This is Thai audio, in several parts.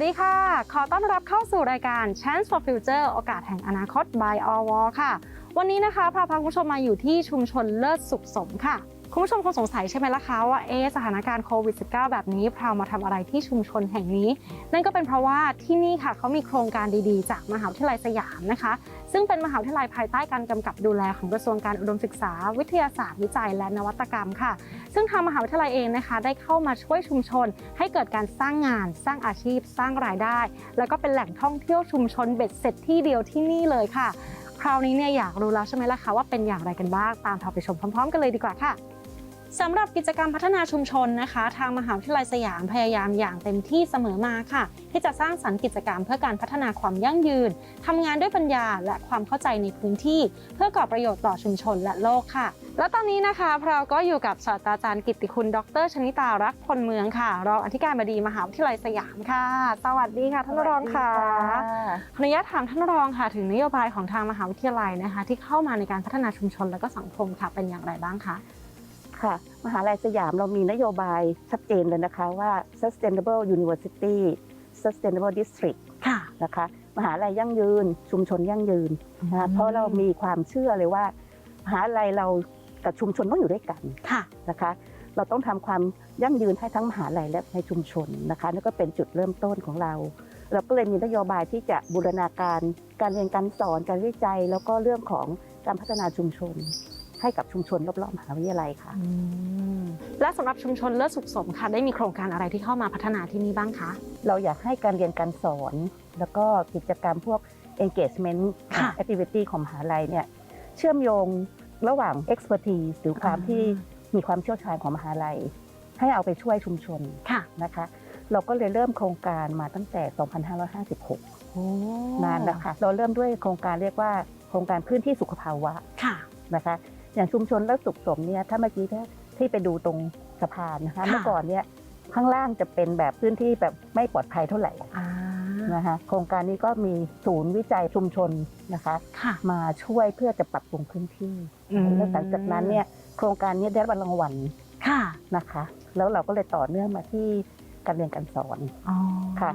วัสดีค่ะ ขอต้อนรับเข้าสู่รายการ Chance for Future โอกาสแห่งอนาคต by All w a l ค่ะ วันนี้นะคะพาพาคุณผู้ชมมาอยู่ที่ชุมชนเลิศสุขสมค่ะ คุณผู้ชมคงสงสัยใช่ไหมล่ะคะว่าเอสถานการณ์โควิด -19 แบบนี้พราวมาทำอะไรที่ชุมชนแห่งนี้ นั่นก็เป็นเพราะว่าที่นี่ค่ะเขามีโครงการดีๆ จากมหาวิทยาลัยสยามนะคะ ซึ่งเป็นมหาวิทยาลัยภายใต้การกำกับดูแลของกระทรวงการอุดมศึกษา วิทยาศาสตร์วิจัยและนวัตกรรมค่ะ ซึ่งทางมหาวิทยาลัยเองนะคะ ได้เข้ามาช่วยชุมชน ให้เกิดการสร้างงาน สร้างอาชีพ สร้างรายได้ แล้วก็เป็นแหล่งท่องเที่ยวชุมชนเบ็ดเสร็จที่เดียวที่นี่เลยค่ะ คราวนี้เนี่ยอยากรู้แล้วใช่ไหมล่ะคะว่าเป็นอย่างไรกันบ้างตามเราไปชมพร้อม ๆ กันเลยดีกว่าค่ะ สำหรับกิจกรรมพัฒนาชุมชนนะคะ ทางมหาวิทยาลัยสยามพยายามอย่างเต็มที่เสมอมาค่ะ ที่จะสร้างสรรค์กิจกรรมเพื่อการพัฒนาความยั่งยืนทำงานด้วยปัญญาและความเข้าใจในพื้นที่ เพื่อก่อประโยชน์ต่อชุมชนและโลกค่ะ แล้วตอนนี้นะคะเราก็อยู่กับศาสตราจารย์กิตติคุณ ดรชนิตารักพลเมืองค่ะรองอธิการบดีมหาวิทยาลัยสยามค่ะ สวัสดีค่ะท่านรองค่ะขออนุญาตถามท่านรองค่ะ ถึงนโยบายของทางมหาวิทยาลัยนะคะ ที่เข้ามาในการพัฒนาชุมชนและก็สังคมค่ะเป็นอย่างไรบ้างคะ ค่ะ มหาลัยสยามเรามีนโยบายชัดเจนเลยนะคะว่า sustainable university sustainable district ค่ะนะคะ มหาลัยยั่งยืน ชุมชนยั่งยืนนะคะเพราะเรามีความเชื่อเลยว่า มหาลัยเรากับชุมชนต้องอยู่ด้วยกันค่ะนะคะ เราต้องทำความยั่งยืนให้ทั้งมหาลัยและในชุมชนนะคะนั่นก็เป็นจุดเริ่มต้นของเรา เราก็เลยมีนโยบายที่จะบูรณาการการเรียนการสอนการวิจัย แล้วก็เรื่องของการพัฒนาชุมชน ให้กับชุมชนรอบๆมหาวิทยาลัยค่ะ และสำหรับชุมชนเลิศสุขสมค่ะได้มีโครงการอะไรที่เข้ามาพัฒนาที่นี่บ้างคะ เราอยากให้การเรียนการสอน แล้วก็กิจกรรมพวก engagement ค่ะ activity ของมหาลัยเนี่ยเชื่อมโยงระหว่าง expertise หรือความอ่าที่มีความเชี่ยวชาญของมหาลัย ให้เอาไปช่วยชุมชนค่ะนะคะ เราก็เลยเริ่มโครงการมาตั้งแต่ 2556โอ้นานแล้วค่ะ เราเริ่มด้วยโครงการเรียกว่าโครงการพื้นที่สุขภาวะค่ะนะคะ อย่างชุมชนเลิศสุขสมเนี่ยถ้าเมื่อกี้ถ้าที่ไปดูตรงสะพานนะคะค่ะเมื่อก่อนเนี่ยข้างล่างจะเป็นแบบพื้นที่แบบไม่ปลอดภัยเท่าไหร่อ่านะคะโครงการนี้ก็มีศูนย์วิจัยชุมชนนะคะค่ะมาช่วยเพื่อจะปรับปรุงพื้นที่อืมแล้วหลังจากนั้นเนี่ยโครงการนี้ได้รับรางวัลค่ะนะคะ แล้วเราก็เลยต่อเนื่องมาที่การเรียนการสอนอ๋อค่ะ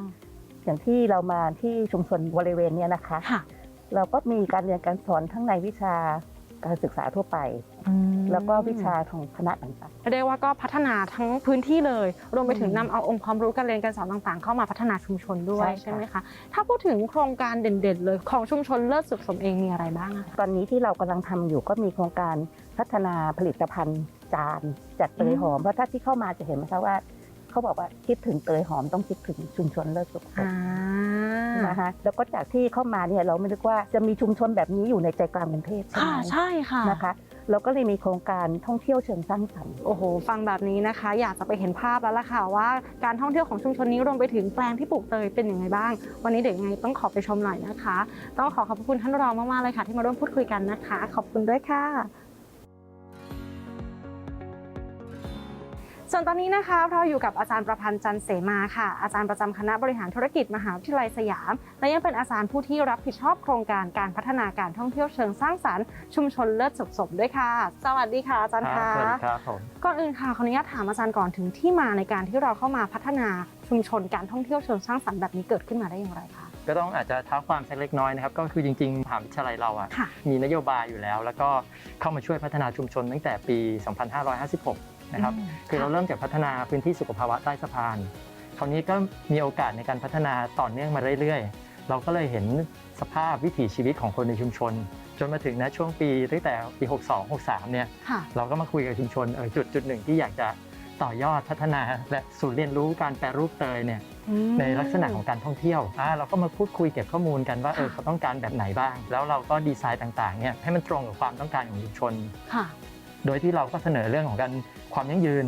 อย่างที่เรามาที่ชุมชนบริเวณเนี้ยนะคะค่ะเราก็มีการเรียนการสอนทั้งในวิชา การศึกษาทั่วไปอืมแล้วก็วิชาของคณะต่างเรียกว่าก็พัฒนาทั้งพื้นที่เลย รวมไปถึงอืมนำเอาองค์ความรู้การเรียนการสอนต่างๆ เข้ามาพัฒนาชุมชนด้วยใช่ค่ะใช่ไหมคะถ้าพูดถึงโครงการเด่นๆ เลยของชุมชนเลิศสุขสมเองมีอะไรบ้างอะคะๆ ตอนนี้ที่เรากำลังทำอยู่ก็มีโครงการพัฒนาผลิตภัณฑ์จานจากเตยหอม เพราะถ้าที่เข้ามาจะเห็นไหมคะว่า เขาบอกว่าคิดถึงเตยหอมต้องคิดถึงชุมชนเลิศสุขสมอ่านะคะแล้วก็จากที่เข้ามาเนี่ยเราไม่นึกว่าจะมีชุมชนแบบนี้อยู่ในใจกลางกรุงเทพใช่ค่ะไหมใช่ค่ะนะคะเราก็เลยมีโครงการท่องเที่ยวเชิงสร้างสรรค์โอ้โห ฟังแบบนี้นะคะ อยากจะไปเห็นภาพแล้วล่ะค่ะว่าการท่องเที่ยวของชุมชนนี้รวมไปถึงแปลงที่ปลูกเตยเป็นยังไงบ้าง วันนี้เดี๋ยวยังไงต้องขอไปชมหน่อยนะคะ ต้องขอขอบพระคุณท่านรองมากๆเลยค่ะ ที่มาร่วมพูดคุยกันนะคะ ขอบคุณด้วยค่ะ ส่วนตอนนี้นะคะเราอยู่กับอาจารย์ประพันธ์จันทร์เสมาค่ะ อาจารย์ประจำคณะบริหารธุรกิจมหาวิทยาลัยสยาม และยังเป็นอาจารย์ผู้ที่รับผิดชอบโครงการการพัฒนาการท่องเที่ยวเชิงสร้างสรรค์ชุมชนเลิศสุขสมด้วยค่ะ สวัสดีค่ะอาจารย์ครัค่ะบสวัสดีครับผมก่อนอื่นค่ะขออนุญาตถามอาจารย์ก่อนถึงที่มาในการที่เราเข้ามาพัฒนาชุมชนการท่องเที่ยวเชิงสร้างสรรค์แบบนี้เกิดขึ้นมาได้อย่างไรคะก็ต้องอาจจะท้าความสักเล็กน้อยนะครับ ก็คือจริงๆมหาวิทยาลัยเราอะค่ะมีนโยบายอยู่แล้ว แล้วก็เข้ามาช่วยพัฒนาชุมชนตั้งแต่ปี 2556 นะครับอืมคือเราเริ่มจากพัฒนาพื้นที่สุขภาวะใต้สะพาน คราวนี้ก็มีโอกาสในการพัฒนาต่อเนื่องมาเรื่อยๆ เราก็เลยเห็นสภาพวิถีชีวิตของคนในชุมชน จนมาถึงนะช่วงปีตั้งแต่ปี 62-63 เนี่ยค่ะเราก็มาคุยกับชุมชนเออจุดจุดหนึ่งที่อยากจะต่อยอดพัฒนาและศูนย์เรียนรู้การแปรรูปเตยเนี่ยในลักษณะของการท่องเที่ยวอ่าเราก็มาพูดคุยเก็บข้อมูลกันว่าเออเขาต้องการแบบไหนบ้าง แล้วเราก็ดีไซน์ต่างๆเนี่ยให้มันตรงกับความต้องการของชุมชนค่ะ โดยที่เราก็เสนอเรื่องของการความยั่งยืน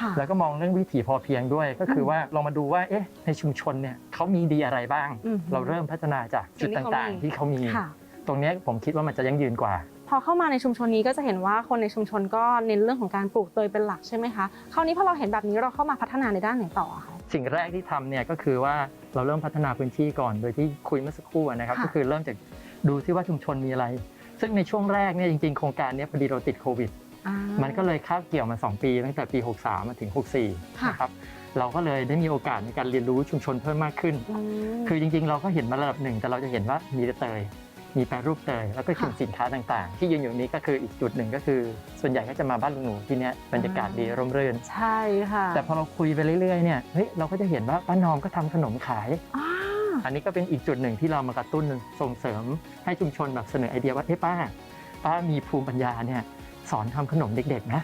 ค่ะ แล้วก็มองเรื่องวิถีพอเพียงด้วย ก็คือว่าเรามาดูว่าเอ๊ะในชุมชนเนี่ยเขามีดีอะไรบ้าง อืมเราเริ่มพัฒนาจากจุดสิ่งที่เขาต่างมีๆที่เขามี ค่ะ ตรงเนี้ยผมคิดว่ามันจะยั่งยืนกว่า พอเข้ามาในชุมชนนี้ก็จะเห็นว่าคนในชุมชนก็เน้นเรื่องของการปลูกเตยเป็นหลักใช่ไหมคะคราวนี้พอเราเห็นแบบนี้เราเข้ามาพัฒนาในด้านไหนต่ออะคะ สิ่งแรกที่ทำเนี่ยก็คือว่าเราเริ่มพัฒนาพื้นที่ก่อน โดยที่คุยเมื่อสักครู่นะครับค่ะ ก็คือเริ่มจากดูที่ว่าชุมชนมีอะไร ซึ่งในช่วงแรกเนี่ยจริงๆโครงการเนี้ยพอดีเราติดโควิดอ่า มันก็เลยคาบเกี่ยวมา 2 ปี ตั้งแต่ปี 63 มาถึง 64ค่ะนะครับเราก็เลยได้มีโอกาสในการเรียนรู้ชุมชนเพิ่มมากขึ้นมคือจริงๆ เราก็เห็นมาระดับหนึ่ง แต่เราจะเห็นว่ามีเตย มีแปรรูปเตย แล้วก็กลุ่มค่ะสินค้าต่างๆ ที่ยืนอยู่นี้ก็คืออีกจุดหนึ่งก็คือ ส่วนใหญ่ก็จะมาบ้านลุงหนูที่เนี้ยบรรยากาศดีร่มรื่น ใช่ค่ะ แต่พอเราคุยไปเรื่อยๆ เนี่ย เฮ้ย เราก็จะเห็นว่าป้านอมก็ทำขนมขายอ่าอันนี้ก็เป็นอีกจุดหนึ่งที่เรามากระตุ้นส่งเสริมให้ชุมชนแบบเสนอไอเดียว่าเฮ้ยป้า ป้ามีภูมิปัญญาเนี่ย สอนทำขนมเด็กๆนะ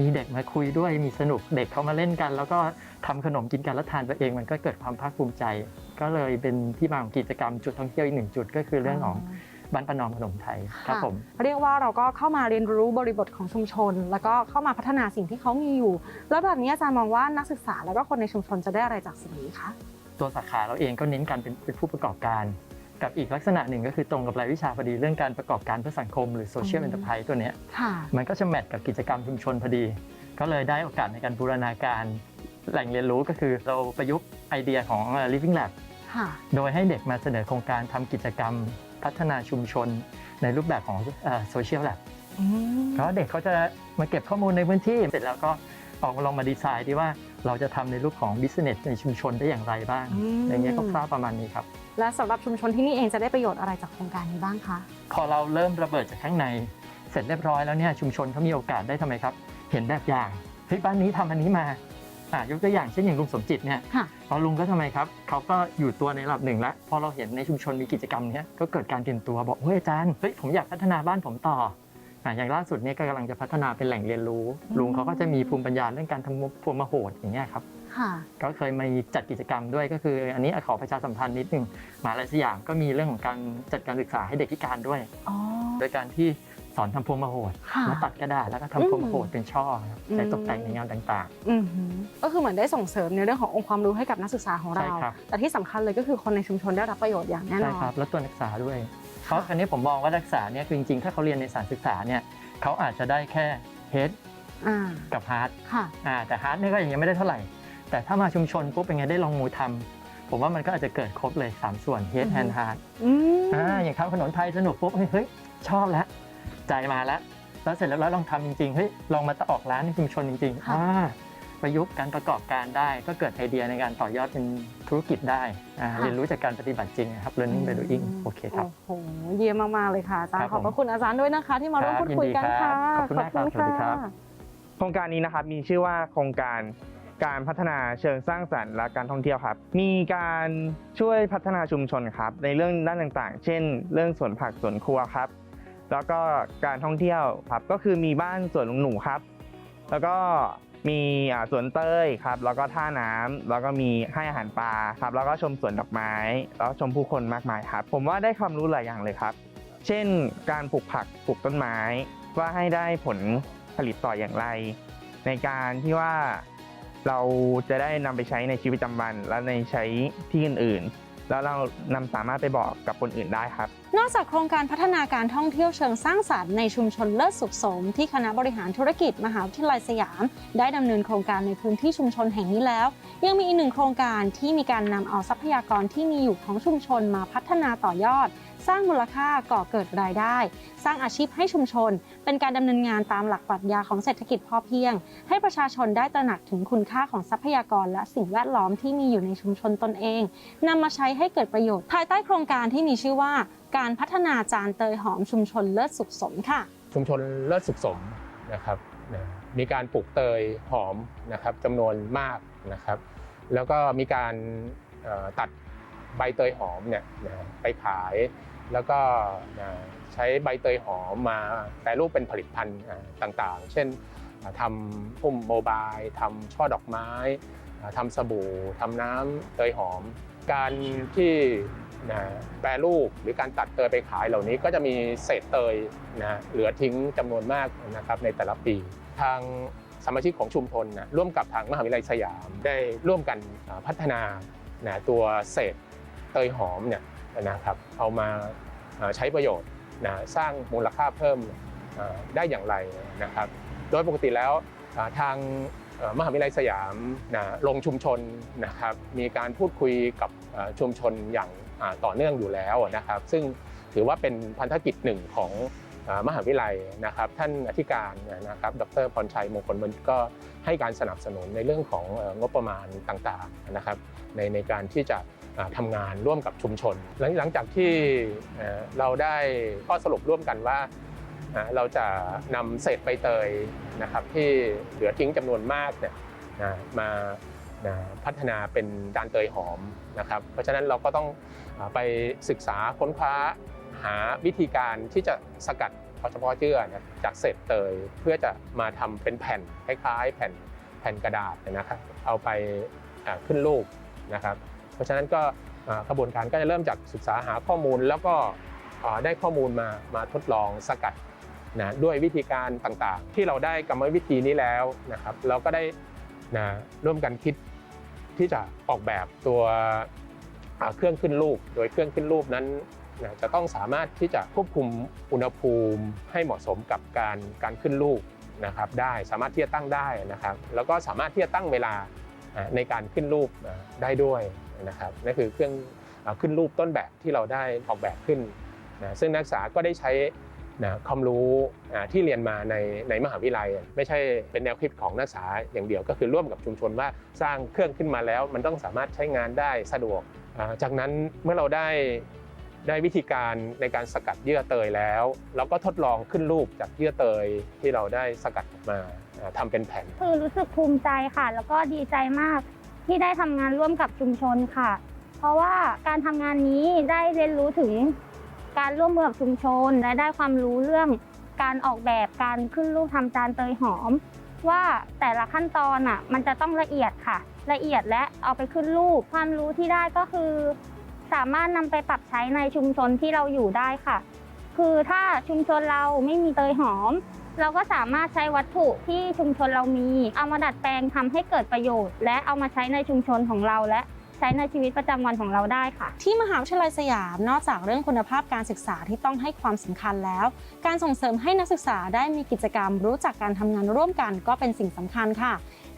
มีเด็กมาคุยด้วยมีสนุกเด็กเขามาเล่นกัน แล้วก็ทำขนมกินกันแล้วทานไปเอง มันก็เกิดความภาคภูมิใจ ก็เลยเป็นที่มาของกิจกรรมจุดท่องเที่ยวอีกหนึ่งจุดก็คือเรื่องของบ้านประนอมขนมไทยครับผมเรียกว่าเราก็เข้ามาเรียนรู้บริบทของชุมชน แล้วก็เข้ามาพัฒนาสิ่งที่เขามีอยู่ แล้วแบบนี้อาจารย์มองว่านักศึกษาแล้วก็คนในชุมชนจะได้อะไรจากสิ่งนี้คะตัวสาขาเราเองก็เน้นการเป็นเป็นผู้ประกอบการ กับอีกลักษณะหนึ่งก็คือตรงกับรายวิชาพอดีเรื่องการประกอบการเพื่อสังคมหรือโซเชียลอืเอ็มนเตอร์ไพรส์ตัวเนี้ยค่ะ มันก็จะแมทกับกิจกรรมชุมชนพอดี ก็เลยได้โอกาสในการบูรณาการแหล่งเรียนรู้ก็คือเราประยุกต์ไอเดียของ Living Lab ค่ะ โดยให้เด็กมาเสนอโครงการทำกิจกรรมพัฒนาชุมชน ในรูปแบบของโซเชียลแลบอืม เพราะเด็กเขาจะมาเก็บข้อมูลในพื้นที่ เสร็จแล้วก็ออกมาลองมาดีไซน์ที่ว่า เราจะทำในรูปของบิสเนสในชุมชนได้อย่างไรบ้าง อย่างเงี้ยก็คร่าวๆประมาณนี้ครับและสำหรับชุมชนที่นี่เองจะได้ประโยชน์อะไรจากโครงการนี้บ้างคะพอเราเริ่มระเบิดจากข้างในเสร็จเรียบร้อยแล้วเนี่ยชุมชนเขามีโอกาสได้ทำไมครับ เห็นแบบอย่างเฮ้ยบ้านนี้ทำอันนี้มาอะยกตัวอย่างเช่นอย่างลุงสมจิตเนี่ยค่ะพอลุงก็ทำไมครับเขาก็อยู่ตัวในระดับหนึ่งแล้วพอเราเห็นในชุมชนมีกิจกรรมเนี้ยก็เกิดการตื่นตัวบอกเฮ้ยอาจารย์เฮ้ยผมอยากพัฒนาบ้านผมต่อ อะอย่างล่าสุดเนี่ยก็กำลังจะพัฒนาเป็นแหล่งเรียนรู้อืมลุงเขาก็จะมีภูมิปัญญาเรื่องการทำพวงมโหดอย่างเงี้ยครับค่ะก็เคยมีจัดกิจกรรมด้วยก็คือ อันนี้ขอประชาสัมพันธ์นิดนึงมหาลัยสยามก็มีเรื่องของการจัดการศึกษาให้เด็กพิการด้วยอ๋อโดยการที่สอนทำพวงมโหดค่ะมาตัดกระดาษแล้วก็ทำพวงมโหดเป็นช่อครับอืมใช้ตกแต่งในงานต่างอือหือก็คือเหมือนได้ส่งเสริมในเรื่องขององค์ความรู้ให้กับนักศึกษาของเราใช่ครับแต่ที่สำคัญเลยก็คือคนในชุมชนได้รับประโยชน์อย่างๆแน่นใช่อนครับ แล้วตัวนักศึกษาด้วย เพราะอันนี้ผมมองว่านักศึกษาเนี่ยคือจริงๆ ถ้าเขาเรียนในสารศึกษาเนี่ยเขาอาจจะได้แค่เฮดอ่ากับฮาร์ดค่ะอ่าแต่ฮาร์ดเนี่ยก็ยังไม่ได้เท่าไหร่ แต่ถ้ามาชุมชนปุ๊บเป็นไงได้ลองมือทำผมว่ามันก็อาจจะเกิดครบเลยสามส่วนเฮดอือฮึแฮนด์ฮาร์ดอืมอ่าอย่างทำขนมไทยสนุกปุ๊บเฮ้ยเฮ้ยชอบแล้วใจมาแล้วแล้วเสร็จแล้วลองทำจริงๆเฮ้ยลองมาออกร้านในชุมชนจริงๆค่ะอ่า ประยุกต์การประกอบการได้ ก็เกิดไอเดียในการต่อยอดเป็นธุรกิจได้อ่าเรียนรู้จากการปฏิบัติจริงนะครับ learning by doing โอเคครับ โอ้โหเยี่ยมมากๆเลยค่ะอาจารครัย์บขอบพระคุณอาจารย์ด้วยนะคะ ที่มาร่วมครับพูดคุยกันยินดีครัค่ะบขอบคุณมากครับสวัสดีครับ โครงการนี้นะครับมีชื่อว่าโครงการการพัฒนาเชิงสร้างสรรค์และการท่องเที่ยวครับ มีการช่วยพัฒนาชุมชนครับ ในเรื่องด้านต่างๆ เช่น เรื่องสวนผักสวนครัวครับ แล้วก็การท่องเที่ยวครับก็คือมีบ้านสวนลุงหนูครับ แล้วก็ มีสวนเต้ยครับแล้วก็ท่าน้ำแล้วก็มีให้อาหารปลาครับแล้วก็ชมสวนดอกไม้ แล้วชมผู้คนมากมายครับ ผมว่าได้ความรู้หลายอย่างเลยครับ เช่น การปลูกผักปลูกต้นไม้ ว่าให้ได้ผลผลิตต่ออย่างไร ในการที่ว่าเราจะได้นำไปใช้ในชีวิตประจำวันและในใช้ที่อื่นๆ แล้วเรานำสามารถไปบอกกับคนอื่นได้ครับ นอกจากโครงการพัฒนาการท่องเที่ยวเชิงสร้างสรรค์ในชุมชนเลิศสุขสม ที่คณะบริหารธุรกิจมหาวิทยาลัยสยาม ได้ดำเนินโครงการในพื้นที่ชุมชนแห่งนี้แล้ว ยังมีอีกหนึ่งโครงการที่มีการนำเอาทรัพยากรที่มีอยู่ของชุมชนมาพัฒนาต่อยอด สร้างมูลค่าก่อเกิดรายได้ สร้างอาชีพให้ชุมชน เป็นการดำเนินงานตามหลักปรัชญาของเศรษฐกิจพอเพียง ให้ประชาชนได้ตระหนักถึงคุณค่าของทรัพยากรและสิ่งแวดล้อมที่มีอยู่ในชุมชนตนเองนำมาใช้ให้เกิดประโยชน์ภายใต้โครงการที่มีชื่อว่า การพัฒนาจานเตยหอมชุมชนเลิศสุขสมค่ะ ชุมชนเลิศสุขสมนะครับมีการปลูกเตยหอมนะครับจำนวนมากนะครับ แล้วก็มีการตัดใบเตยหอมเนี่ยไปขาย แล้วก็ใช้ใบเตยหอมมาแปรรูปเป็นผลิตภัณฑ์ต่างๆ เช่นทำพุ่มโมบายทำช่อดอกไม้ทำสบู่ทำน้ำเตยหอม การที่แปรรูปหรือการตัดเตยไปขายเหล่านี้ก็จะมีเศษเตยนะเหลือทิ้งจำนวนมากนะครับในแต่ละปี ทางสมาชิกของชุมชนนะร่วมกับทางมหาวิทยาลัยสยาม ได้ร่วมกันพัฒนานะตัวเศษเตยหอมเนี่ย นะครับเอามาใช้ประโยชน์นะสร้างมูลค่าเพิ่มได้อย่างไรนะครับ โดยปกติแล้วทางมหาวิทยาลัยสยามนะลงชุมชนนะครับมีการพูดคุยกับชุมชนอย่างต่อเนื่องอยู่แล้วนะครับ ซึ่งถือว่าเป็นพันธกิจหนึ่งของมหาวิทยาลัยนะครับ ท่านอธิการนะครับ ดรพรชัยมงคลบัณฑิตก็ให้การสนับสนุนในเรื่องของงบประมาณต่างๆนะครับในในการที่จะ ทำงานร่วมกับชุมชน หลังจากที่เราได้ข้อสรุปร่วมกันว่าเราจะนำเศษใบเตยนะครับที่เหลือทิ้งจำนวนมากเนี่ยมาพัฒนาเป็นจานเตยหอมนะครับ เพราะฉะนั้นเราก็ต้องไปศึกษาค้นคว้าหาวิธีการที่จะสกัดเอเฉพาะเยื่อจากเศษเตยเพื่อจะมาทำเป็นแผ่นคล้ายๆ แผ่นแผ่นกระดาษนะครับ เอาไปขึ้นรูปนะครับ เพราะฉะนั้นก็กระบวนการก็จะเริ่มจากศึกษาหาข้อมูล แล้วก็ได้ข้อมูลมามาทดลองสกัดนะด้วยวิธีการต่างๆ ที่เราได้กรรมวิธีนี้แล้วนะครับเราก็ได้นะร่วมกันคิดที่จะออกแบบตัวเครื่องขึ้นรูป โดยเครื่องขึ้นรูปนั้นนะจะต้องสามารถที่จะควบคุมอุณหภูมิให้เหมาะสมกับการการขึ้นรูปนะครับได้สามารถที่จะตั้งได้นะครับ แล้วก็สามารถที่จะตั้งเวลาในการขึ้นรูปได้ด้วย นะครับนั่นคือเครื่องขึ้นรูปต้นแบบที่เราได้ออกแบบขึ้นนะซึ่งนักศึกษาก็ได้ใช้นะความรู้ที่เรียนมาในในมหาวิทยาลัย ไม่ใช่เป็นแนวคิดของนักศึกษาอย่างเดียว ก็คือร่วมกับชุมชนว่าสร้างเครื่องขึ้นมาแล้ว มันต้องสามารถใช้งานได้สะดวก จากนั้นเมื่อเราได้ได้วิธีการในการสกัดเยื่อเตยแล้ว เราก็ทดลองขึ้นรูปจากเยื่อเตยที่เราได้สกัดออกมาอ่าทำเป็นแผ่นคือรู้สึกภูมิใจค่ะ แล้วก็ดีใจมาก ที่ได้ทำงานร่วมกับชุมชนค่ะ เพราะว่าการทำงานนี้ได้เรียนรู้ถึงการร่วมมือกับชุมชน และได้ความรู้เรื่องการออกแบบการขึ้นรูปทำจานเตยหอม ว่าแต่ละขั้นตอนอะมันจะต้องละเอียดค่ะ ละเอียดและเอาไปขึ้นรูป ความรู้ที่ได้ก็คือ สามารถนำไปปรับใช้ในชุมชนที่เราอยู่ได้ค่ะ คือถ้าชุมชนเราไม่มีเตยหอม เราก็สามารถใช้วัตถุที่ชุมชนเรามี เอามาดัดแปลงทำให้เกิดประโยชน์ และเอามาใช้ในชุมชนของเราและใช้ในชีวิตประจำวันของเราได้ค่ะ ที่มหาวิทยาลัยสยาม นอกจากเรื่องคุณภาพการศึกษาที่ต้องให้ความสำคัญแล้ว การส่งเสริมให้นักศึกษาได้มีกิจกรรมรู้จักการทำงานร่วมกันก็เป็นสิ่งสำคัญค่ะ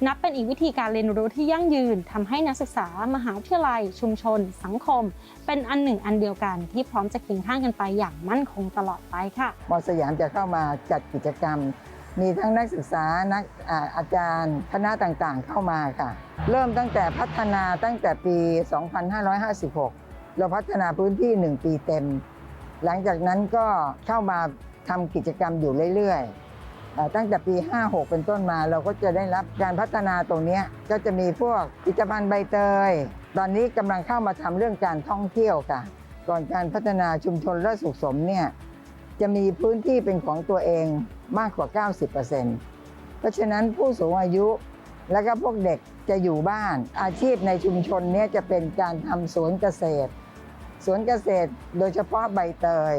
นับเป็นอีกวิธีการเรียนรู้ที่ยั่งยืนทำให้นักศึกษามหาวิทยาลัย ชุมชน สังคม เป็นอันหนึ่งอันเดียวกันที่พร้อมจะเคียงข้างกันไปอย่างมั่นคงตลอดไปค่ะมอสยามจะเข้ามาจัดกิจกรรม มีทั้งนักศึกษานักอาอาจารย์คณะต่างๆ เข้ามาค่ะ เริ่มตั้งแต่พัฒนาตั้งแต่ปี 2556 เราพัฒนาพื้นที่ 1 ปีเต็ม หลังจากนั้นก็เข้ามาทำกิจกรรมอยู่เรื่อยๆ ตั้งแต่ปี 56 เป็นต้นมาเราก็จะได้รับการพัฒนาตรงนี้ก็จะมีพวกกิจภัณฑ์ใบเตย ตอนนี้กำลังเข้ามาทำเรื่องการท่องเที่ยวค่ะ ก่อนการพัฒนาชุมชนและสุขสมเนี่ยจะมีพื้นที่เป็นของตัวเองมากกว่า 90%เพราะฉะนั้นผู้สูงอายุและก็พวกเด็กจะอยู่บ้าน อาชีพในชุมชนนี้จะเป็นการทำสวนเกษตร สวนเกษตรโดยเฉพาะใบเตย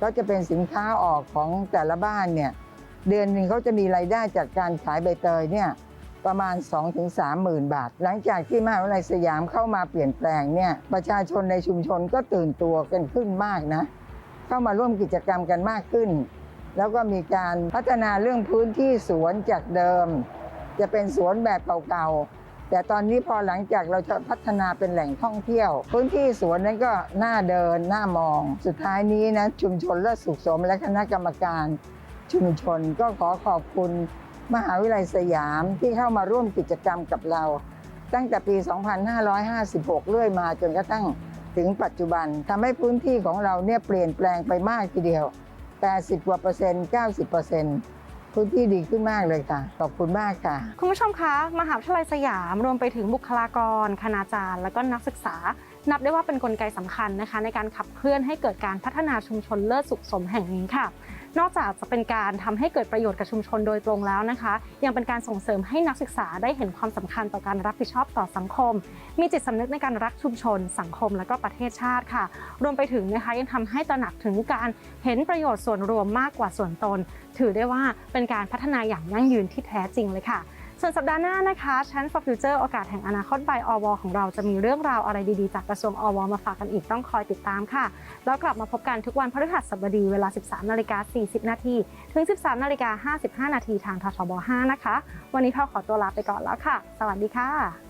ก็จะเป็นสินค้าออกของแต่ละบ้านเนี่ย เดือนหนึ่งเขาจะมีรายได้จากการขายใบเตยเนี่ยประมาณ 2-3หมื่นบาท หลังจากที่มหาวิทยาลัยสยามเข้ามาเปลี่ยนแปลงเนี่ยประชาชนในชุมชนก็ตื่นตัวกันขึ้นมากนะ เข้ามาร่วมกิจกรรมกันมากขึ้น แล้วก็มีการพัฒนาเรื่องพื้นที่สวนจากเดิม จะเป็นสวนแบบเก่าๆ แต่ตอนนี้พอหลังจากเราจะพัฒนาเป็นแหล่งท่องเที่ยว พื้นที่สวนนั้นก็น่าเดินน่ามอง สุดท้ายนี้นะชุมชนเลิศสุขสมและคณะกรรมการ ชุมชนก็ขอขอบคุณมหาวิทยาลัยสยามที่เข้ามาร่วมกิจกรรมกับเรา ตั้งแต่ปี 2556 เรื่อยมาจนกระทั่งถึงปัจจุบันทำให้พื้นที่ของเราเนี่ยเปลี่ยนแปลงไปมากทีเดียว 80กว่าเปอร์เซ็นต์ 90เปอร์เซ็นต์พื้นที่ดีขึ้นมากเลยค่ะ ขอบคุณมากค่ะ คุณผู้ชมคะ มหาวิทยาลัยสยามรวมไปถึงบุคลากร คณาจารย์ และก็นักศึกษา นับได้ว่าเป็นนกลไกสำคัญนะคะ ในการขับเคลื่อนให้เกิดการพัฒนาชุมชนเลิศสุขสมแห่งนี้ค่ะ นอกจากจะเป็นการทำให้เกิดประโยชน์กับชุมชนโดยตรงแล้วนะคะ ยังเป็นการส่งเสริมให้นักศึกษาได้เห็นความสำคัญต่อการรับผิดชอบต่อสังคม มีจิตสำนึกในการรักชุมชน สังคมและก็ประเทศชาติค่ะ รวมไปถึงนะคะยังทำให้ตระหนักถึงการเห็นประโยชน์ส่วนรวมมากกว่าส่วนตน ถือได้ว่าเป็นการพัฒนาอย่างยั่งยืนที่แท้จริงเลยค่ะ ส่วนสัปดาห์หน้านะคะ Chance for Future โอกาสแห่งอนาคตใบอวของเราจะมีเรื่องราวอะไรดีๆ จากกระทรวงอวมาฝากกันอีกต้องคอยติดตามค่ะ แล้วกลับมาพบกันทุกวันพฤหัสบดีเวลา 13นาฬิกา40นาทีถึง 13นาฬิกา55นาทีทางททบ5นะคะ วันนี้พ่อขอตัวลาไปก่อนแล้วค่ะ สวัสดีค่ะ